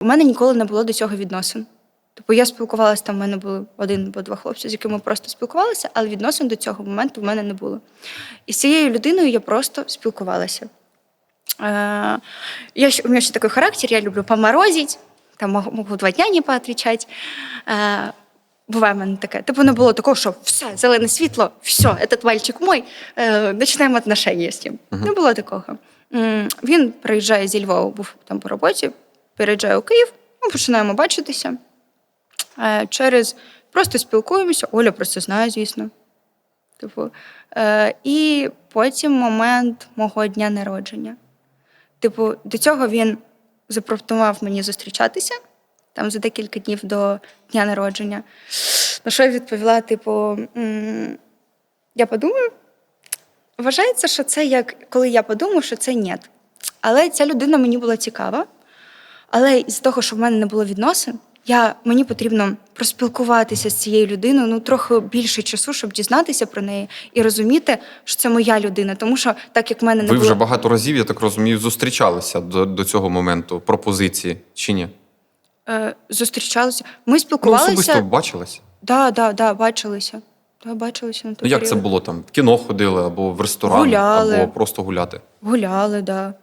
У мене ніколи не було до цього відносин. Типу, я спілкувалася, там в мене були один або два хлопці, з якими просто спілкувалася, але відносин до цього моменту в мене не було. І з цією людиною я просто спілкувалася. Е, я, у меня ще такой характер, я люблю поморозить, там можу, два дня не поотвечать. Е, буває в мене таке. Типу не було такого, що все, зелене світло, все, этот мальчик мой, е, починаємо отношення з ним. Не було такого. Він приїжджає зі Львова, був там по роботі, переїжджає у Київ, ми починаємо бачитися. Е, Через просто спілкуємося, Оля просто знає, звісно. Типу, е, і потім момент мого дня народження. Типу, до цього він запропонував мені зустрічатися там за декілька днів до дня народження. На що я відповіла: типу, я подумаю. Вважається, що це як коли я подумаю, що це ні. Але ця людина мені була цікава. Але із того, що в мене не було відносин, я, мені потрібно проспілкуватися з цією людиною ну трохи більше часу, щоб дізнатися про неї і розуміти, що це моя людина. Тому що так як в мене не Ви було вже багато разів, я так розумію, зустрічалися до, до цього моменту пропозиції чи ні? е, зустрічалися, ми Ну, спілкувалися. особисто бачилися. Да, да, да, бачилися. Да, бачилися на той Ну як це було там? В кіно ходили або в ресторан, Гуляли. або просто гуляти? Гуляли, да.